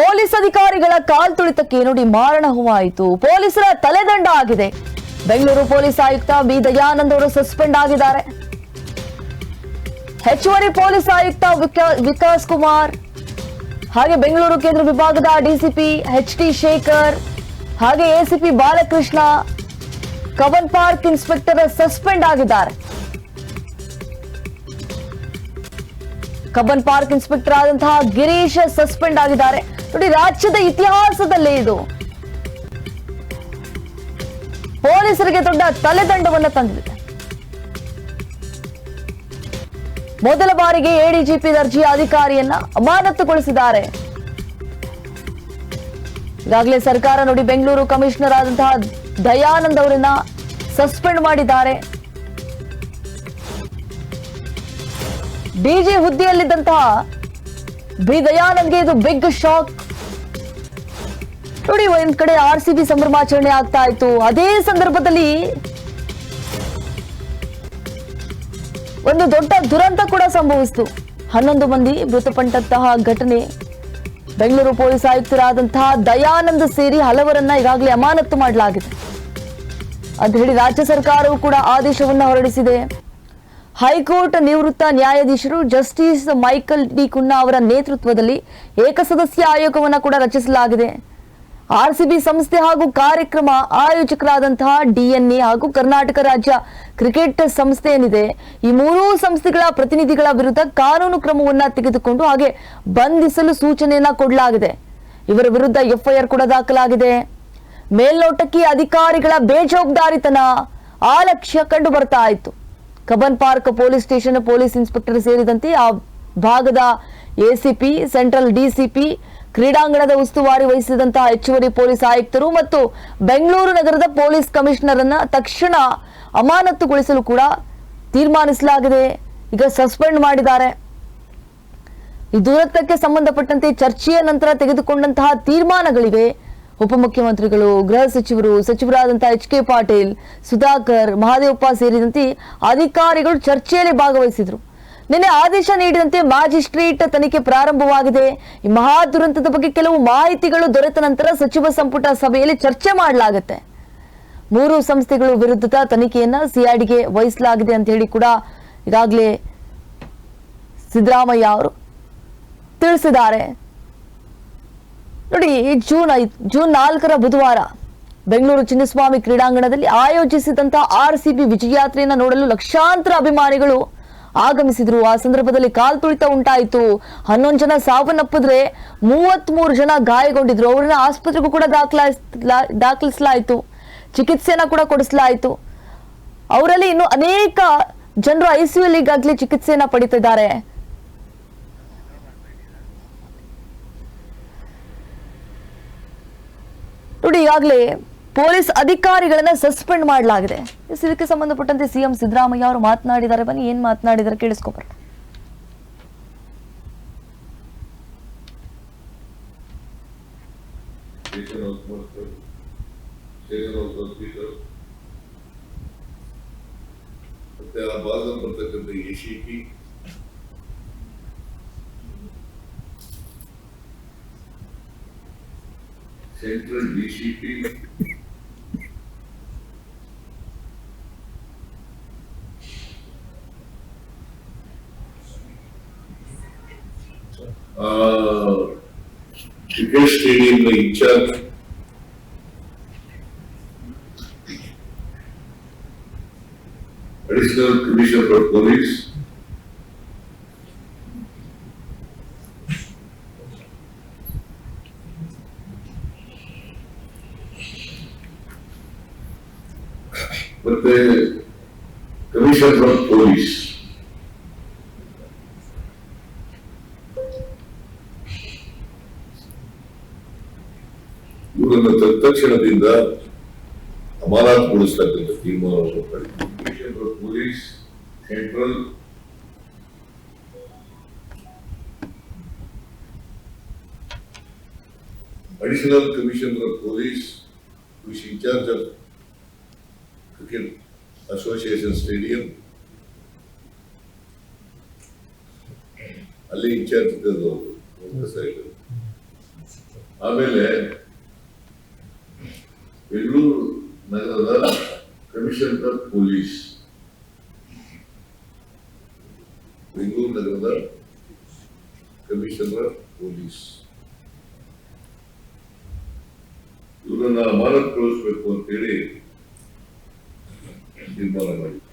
Police ಅಧಿಕಾರಿಗಳ ಕಾಲ್ತುಳಿತಕ್ಕೆ ನೋಡಿ ಮಾರಣ ಹೂವಾಯಿತು ಪೊಲೀಸರ ತಲೆದಂಡ ಆಗಿದೆ. ಬೆಂಗಳೂರು ಪೊಲೀಸ್ ಆಯುಕ್ತ ಬಿ. ದಯಾನಂದ್ ಅವರು ಸಸ್ಪೆಂಡ್ ಆಗಿದ್ದಾರೆ. ಹೆಚ್ಚುವರಿ ಪೊಲೀಸ್ ಆಯುಕ್ತ ವಿಕಾಸ್ ಕುಮಾರ್, ಹಾಗೆ ಬೆಂಗಳೂರು ಕೇಂದ್ರ ವಿಭಾಗದ ಡಿಸಿಪಿ ಎಚ್ ಟಿ ಶೇಖರ್, ಹಾಗೆ ACP Balakrishna, Cubbon park inspector suspend ಆಗಿದ್ದಾರೆ. ಕಬ್ಬನ್ ಪಾರ್ಕ್ ಇನ್ಸ್ಪೆಕ್ಟರ್ ಆದಂತಹ ಗಿರೀಶ್ ಸಸ್ಪೆಂಡ್ ಆಗಿದ್ದಾರೆ. ನೋಡಿ, ರಾಜ್ಯದ ಇತಿಹಾಸದಲ್ಲೇ ಇದು. ಪೊಲೀಸರಿಗೆ ದೊಡ್ಡ ತಲೆದಂಡವನ್ನ ತಂದಿದೆ. ಮೊದಲ ಬಾರಿಗೆ ಎಡಿಜಿಪಿ ದರ್ಜೆಯ ಅಧಿಕಾರಿಯನ್ನ ಅಮಾನತುಗೊಳಿಸಿದ್ದಾರೆ. ಈಗಾಗಲೇ ಸರ್ಕಾರ ನೋಡಿ, ಬೆಂಗಳೂರು ಕಮಿಷನರ್ ಆದಂತಹ ದಯಾನಂದ್ ಅವರನ್ನ ಸಸ್ಪೆಂಡ್ ಮಾಡಿದ್ದಾರೆ. ಡಿಜಿ ಹುದ್ದೆಯಲ್ಲಿದ್ದಂತಹ ಬಿ ದಯಾನಂದ್ಗೆ ಇದು ಬಿಗ್ ಶಾಕ್. ನೋಡಿ, ಒಂದ್ ಕಡೆ ಆರ್ ಸಿ ಬಿ ಸಂಭ್ರಮಾಚರಣೆ ಆಗ್ತಾ ಇತ್ತು. ಅದೇ ಸಂದರ್ಭದಲ್ಲಿ ಒಂದು ದೊಡ್ಡ ದುರಂತ ಕೂಡ ಸಂಭವಿಸಿತು. ಹನ್ನೊಂದು ಮಂದಿ ಮೃತಪಟ್ಟಂತಹ ಘಟನೆ. ಬೆಂಗಳೂರು ಪೊಲೀಸ್ ಆಯುಕ್ತರಾದಂತಹ ದಯಾನಂದ್ ಸೇರಿ ಹಲವರನ್ನ ಈಗಾಗಲೇ ಅಮಾನತ್ತು ಮಾಡಲಾಗಿದೆ. ಅಂತ ಹೇಳಿ ರಾಜ್ಯ ಸರ್ಕಾರವು ಕೂಡ ಆದೇಶವನ್ನು ಹೊರಡಿಸಿದೆ. ಹೈಕೋರ್ಟ್ ನಿವೃತ್ತ ನ್ಯಾಯಾಧೀಶರು ಜಸ್ಟಿಸ್ ಮೈಕಲ್ ಡಿ ಕುನ್ನಾ ಅವರ ನೇತೃತ್ವದಲ್ಲಿ ಏಕಸದಸ್ಯ ಆಯೋಗವನ್ನು ಕೂಡ ರಚಿಸಲಾಗಿದೆ. ಆರ್ಸಿಬಿ ಸಂಸ್ಥೆ ಹಾಗೂ ಕಾರ್ಯಕ್ರಮ ಆಯೋಜಕರಾದಂತಹ ಡಿಎನ್ಎ ಹಾಗೂ ಕರ್ನಾಟಕ ರಾಜ್ಯ ಕ್ರಿಕೆಟ್ ಸಂಸ್ಥೆ ಏನಿದೆ ಈ ಮೂರೂ ಸಂಸ್ಥೆಗಳ ಪ್ರತಿನಿಧಿಗಳ ವಿರುದ್ಧ ಕಾನೂನು ಕ್ರಮವನ್ನ ತೆಗೆದುಕೊಂಡು ಹಾಗೆ ಬಂಧಿಸಲು ಸೂಚನೆಯನ್ನ ಕೊಡಲಾಗಿದೆ. ಇವರ ವಿರುದ್ಧ ಎಫ್ಐಆರ್ ಕೂಡ ದಾಖಲಾಗಿದೆ. ಮೇಲ್ನೋಟಕ್ಕೆ ಅಧಿಕಾರಿಗಳ ಬೇಜವಾಬ್ದಾರಿತನ ಆಲಕ್ಷ್ಯ ಕಂಡು ಬರ್ತಾ ಇತ್ತು Cubbon park police station police inspector ಸೇರಿದಂತೆ ಆ ಭಾಗದ ಎಸಿಪಿ, ಸೆಂಟ್ರಲ್ ಡಿಸಿಪಿ ಕ್ರೀಡಾಂಗಣದ ಉಸ್ತುವಾರಿ ವಹಿಸಿದಂತಹ ಹೆಚ್ಚುವರಿ ಪೊಲೀಸ್ ಆಯುಕ್ತರು ಮತ್ತು ಬೆಂಗಳೂರು ನಗರದ ಪೊಲೀಸ್ ಕಮಿಷನರ್ ಅನ್ನ ತಕ್ಷಣ ಅಮಾನತುಗೊಳಿಸಲು ಕೂಡ ತೀರ್ಮಾನಿಸಲಾಗಿದೆ. ಈಗ ಸಸ್ಪೆಂಡ್ ಮಾಡಿದ್ದಾರೆ. ಈ ದುರಂತಕ್ಕೆ ಸಂಬಂಧಪಟ್ಟಂತೆ ಚರ್ಚೆಯ ನಂತರ ತೆಗೆದುಕೊಂಡಂತಹ ತೀರ್ಮಾನಗಳಿವೆ ಉಪಮುಖ್ಯಮಂತ್ರಿಗಳು, ಗೃಹ ಸಚಿವರು, ಸಚಿವರಾದಂತಹ ಎಚ್ ಕೆ ಪಾಟೀಲ್, ಸುಧಾಕರ್, ಮಹಾದೇವಪ್ಪ ಸೇರಿದಂತೆ ಅಧಿಕಾರಿಗಳು ಚರ್ಚೆಯಲ್ಲಿ ಭಾಗವಹಿಸಿದ್ರು. ನಿನ್ನೆ ಆದೇಶ ನೀಡಿದಂತೆ ಮ್ಯಾಜಿಸ್ಟ್ರೇಟ್ ತನಿಖೆ ಪ್ರಾರಂಭವಾಗಿದೆ. ಈ ಮಹಾ ದುರಂತದ ಬಗ್ಗೆ ಕೆಲವು ಮಾಹಿತಿಗಳು ದೊರೆತ ನಂತರ ಸಚಿವ ಸಂಪುಟ ಸಭೆಯಲ್ಲಿ ಚರ್ಚೆ ಮಾಡಲಾಗುತ್ತೆ. ಮೂರು ಸಂಸ್ಥೆಗಳು ವಿರುದ್ಧದ ತನಿಖೆಯನ್ನ ಸಿಐಡಿಗೆ ವಹಿಸಲಾಗಿದೆ ಅಂತ ಹೇಳಿ ಕೂಡ ಈಗಾಗಲೇ ಸಿದ್ದರಾಮಯ್ಯ ಅವರು ತಿಳಿಸಿದ್ದಾರೆ. ನೋಡಿ ಜೂನ್ ಐದು, ಜೂನ್ ನಾಲ್ಕರ ಬುಧವಾರ ಬೆಂಗಳೂರು ಚಿನ್ನಸ್ವಾಮಿ ಕ್ರೀಡಾಂಗಣದಲ್ಲಿ ಆಯೋಜಿಸಿದಂತಹ ಆರ್ ಸಿ ಬಿ ವಿಜಯಯಾತ್ರೆಯನ್ನ ನೋಡಲು ಲಕ್ಷಾಂತರ ಅಭಿಮಾನಿಗಳು ಆಗಮಿಸಿದ್ರು. ಆ ಸಂದರ್ಭದಲ್ಲಿ ಕಾಲ್ತುಳಿತ ಉಂಟಾಯಿತು. ಹನ್ನೊಂದು ಜನ ಸಾವನ್ನಪ್ಪಿದ್ರೆ ಮೂವತ್ತ್ ಮೂರು ಜನ ಗಾಯಗೊಂಡಿದ್ರು. ಅವರನ್ನ ಆಸ್ಪತ್ರೆಗೂ ಕೂಡ ದಾಖಲಿಸಲಾಯಿತು. ಚಿಕಿತ್ಸೆನ ಕೂಡ ಕೊಡಿಸಲಾಯಿತು. ಅವರಲ್ಲಿ ಇನ್ನು ಅನೇಕ ಜನರು ಐಸಿಯು ಈಗಾಗಲೇ ಚಿಕಿತ್ಸೆಯನ್ನ ಪಡಿತಿದ್ದಾರೆ. ನೋಡಿ, ಈಗಾಗಲೇ ಪೊಲೀಸ್ ಅಧಿಕಾರಿಗಳನ್ನ ಸಸ್ಪೆಂಡ್ ಮಾಡಲಾಗಿದೆ. ಇದಕ್ಕೆ ಸಂಬಂಧಪಟ್ಟಂತೆ ಸಿಎಂ ಸಿದ್ದರಾಮಯ್ಯ ಅವರು ಮಾತನಾಡಿದ್ದಾರೆ. ಬನ್ನಿ, ಏನ್ ಮಾತನಾಡಿದ್ದಾರೆ ಕೇಳಿಸ್ಕೊಬಾರ ಮತ್ತೆ ಆ central D C P cricket ಸ್ಟೇಡಿಯಂನ in charge Additional Commissioner for Police. ಮತ್ತೆ ಕಮಿಷನರ್ ಫಾರ್ ಪೊಲೀಸ್ ಇವರನ್ನು ತತ್ಕ್ಷಣದಿಂದ ಅಮಾನತುಗೊಳಿಸ್ತಕ್ಕಂಥ ತೀರ್ಮಾನವನ್ನು ಮಾಡಿದೆ commissioner for police central additional commissioner of police wish in charge of cricket association stadium ಅಲ್ಲಿ ಇನ್ಚಾರ್ಜ್ ಇದ್ದದ್ದು ಆಮೇಲೆ ಬೆಂಗಳೂರು ನಗರದ ಕಮಿಷನರ್ ಪೊಲೀಸ್. ಬೆಂಗಳೂರು ನಗರದ ಕಮಿಷನರ್ ಪೊಲೀಸ್. ಇವರನ್ನ ಅಮಾನತುಗೊಳಿಸಬೇಕು ಅಂತೇಳಿ ತೀರ್ಮಾನ ಮಾಡಿದ್ರು.